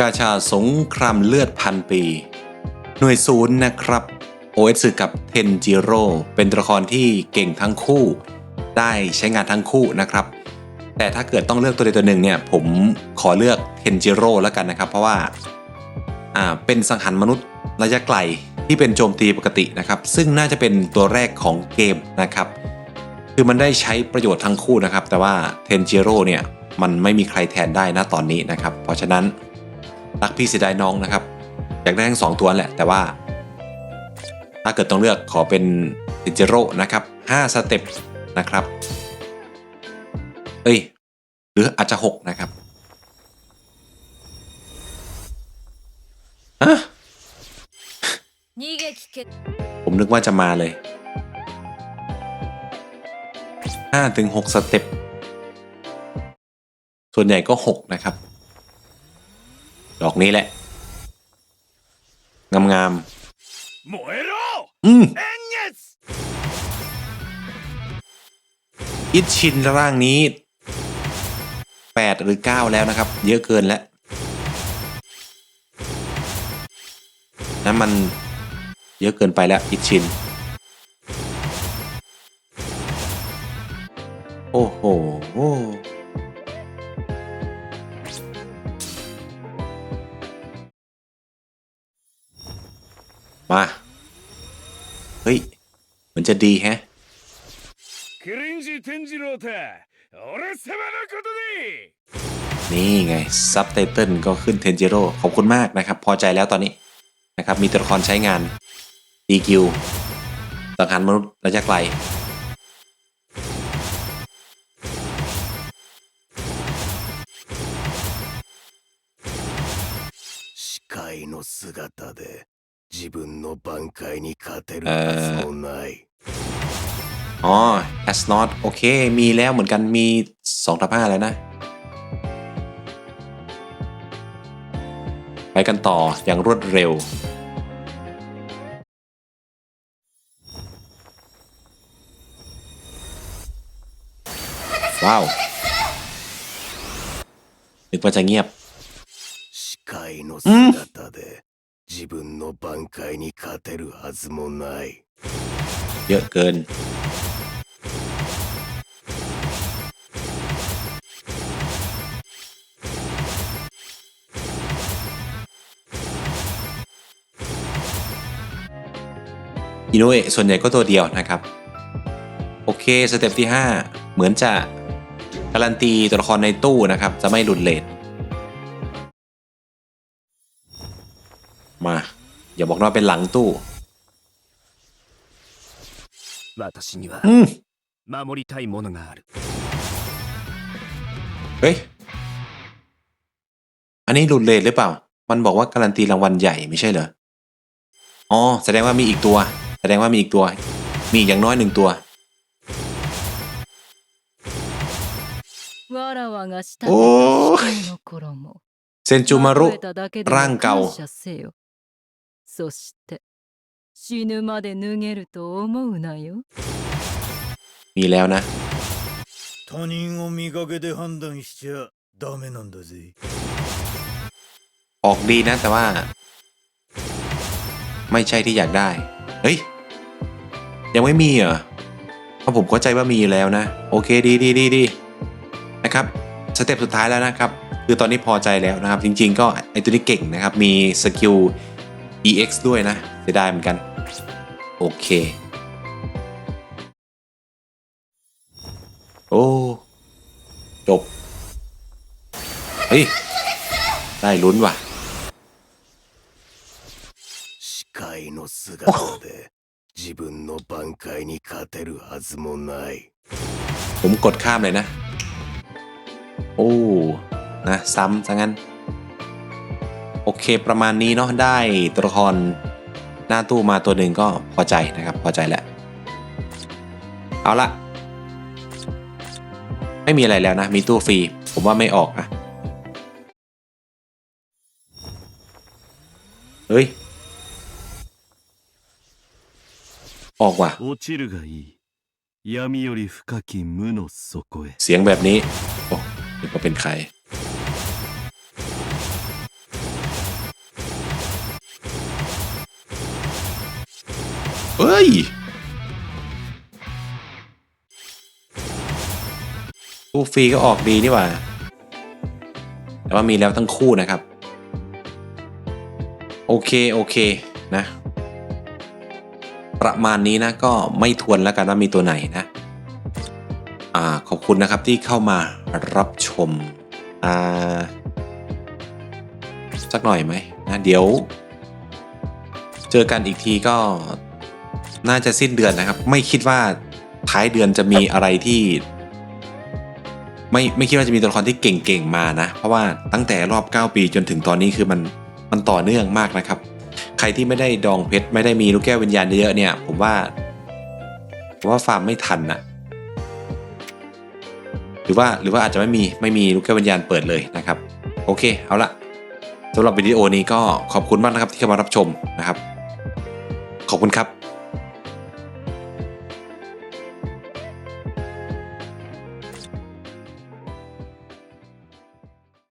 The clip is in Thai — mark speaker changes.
Speaker 1: กาชาสงครามเลือดพันปี หน่วยศูนย์นะครับ โอเอสกับเทนจิโร่เป็นตัวละครที่เก่งทั้งคู่ ได้ใช้งานทั้งคู่นะครับ แต่ถ้าเกิดต้องเลือกตัวใดตัวหนึ่งเนี่ยผมขอเลือกเทนจิโร่แล้วกันนะครับ เพราะว่าอ่าเป็นสังหารมนุษย์ระยะไกลที่เป็นโจมตีปกตินะครับ ซึ่งน่าจะเป็นตัวแรกของเกมนะครับ คือมันได้ใช้ประโยชน์ทั้งคู่นะครับ แต่ว่าเทนจิโร่เนี่ยมันไม่มีใครแทนได้นะตอนนี้นะครับ เพราะฉะนั้น รักพี่เสียดายน้องนะครับ อยากได้ทั้งสองตัวแหละ แต่ว่า ถ้าเกิดต้องเลือกขอเป็นติจิโร่นะครับ5สเต็ปนะครับ เอ้ย หรืออาจจะ 6 นะครับผมนึกว่าจะมาเลย5ถึง6สเต็ป ส่วนใหญ่ก็ 6 นะครับ ดอกนี้แหละ งามๆอืมอิชินร่างนี้ 8 หรือ 9 แล้วนะครับ เยอะเกินแล้วนั่นมันเยอะเกินไปแล้วอิชิน โอ้โห มา เฮ้ย มันจะดีแฮะ
Speaker 2: クリンジ天次郎太俺様のことで
Speaker 1: นี่ไง ซับไตเติลก็ขึ้นเทนจิโร่ขอบคุณมากนะครับ พอใจแล้วตอนนี้นะครับ มีตัวละครใช้งานดีกิวสังหารมนุษย์ระยะไกล
Speaker 2: 視界の姿で 自分の挽回に勝てる
Speaker 1: はず
Speaker 2: もない
Speaker 1: อ๋อ as not โอเค มีแล้วเหมือนกันมี2ทับ5แล้วนะ ไปกันต่ออย่างรวดเร็ว ว้าว นึกว่าจะเงียบ
Speaker 2: 視界の姿で 自分の挽回に勝てるはずもない
Speaker 1: เยอะเกิน อิโนเอะส่วนใหญ่ก็ตัวเดียวนะครับ โอเค สเต็ปที่ 5 เหมือนจะการันตีตัวละครในตู้นะครับ จะไม่หลุดเลท มาอย่าบอกว่าเป็นหลังตู้เฮ้ยอันนี้หลุดเลทหรือเปล่า มันบอกว่าการันตีรางวัลใหญ่ไม่ใช่เหรอ อ๋อ แสดงว่ามีอีกตัว แสดงว่ามีอีกตัว มีอย่างน้อยหนึ่งตัว
Speaker 3: โอ้
Speaker 1: เซนจูมารุ ร่างเก่า
Speaker 3: そして死ぬまで脱げると思うなよ
Speaker 1: มีแล้วนะ
Speaker 4: 他人を見かけで判断しちゃダメなんだぜ
Speaker 1: ออกดีนะ แต่ว่า ไม่ใช่ที่อยากได้ เฮ้ย ยังไม่มีเหรอเพราะผมเข้าใจว่ามีแล้วนะ โอเคดีดีดีดีนะครับ สเต็ปสุดท้ายแล้วนะครับ คือตอนนี้พอใจแล้วนะครับ จริง ๆ ก็ไอตัวนี้เก่งนะครับ มีสกิล EX ด้วยนะเสียดายเหมือนกัน โอเค โอ้ จบ เฮ้ย ได้ลุ้นว่ะ
Speaker 2: 視界の姿で自分の挽回に勝てるはずもない
Speaker 1: ผมกดข้ามเลยนะ โอ้ นะ ซ้ำซะงั้น โอเคประมาณนี้เนาะได้ตัวละครหน้าตู้มาตัวหนึ่งก็พอใจนะครับพอใจแล้วเอาละไม่มีอะไรแล้วนะ มีตู้ฟรี ผมว่าไม่ออกอะเฮ้ย ออกว่ะเสียงแบบนี้ โอ้เป็นใคร เฮ้ยคู่ฟรีก็ออกดีนี่หว่า แต่ว่ามีแล้วทั้งคู่นะครับ โอเค โอเค นะ ประมาณนี้นะก็ไม่ทวนแล้วกันว่ามีตัวไหนนะ อ่า ขอบคุณนะครับที่เข้ามารับชม อ่า สักหน่อยไหมนะ เดี๋ยว เจอกันอีกทีก็ น่าจะสิ้นเดือนนะครับ ไม่คิดว่าท้ายเดือนจะมีอะไรที่ ไม่ไม่คิดว่าจะมีตัวละครที่เก่งๆมานะ เพราะว่าตั้งแต่รอบ 9 ปีจนถึงตอนนี้คือมันมันต่อเนื่องมากนะครับ ใครที่ไม่ได้ดองเพชรไม่ได้มีลูกแก้ววิญญาณเยอะๆเนี่ย ผมว่าผมว่าฟาร์มไม่ทันนะหรือว่าหรือว่าอาจจะไม่มีไม่มีลูกแก้ววิญญาณเปิดเลยนะครับ โอเค เอาละสำหรับวิดีโอนี้ก็ขอบคุณมากนะครับที่เข้ามารับชมนะครับ ขอบคุณครับ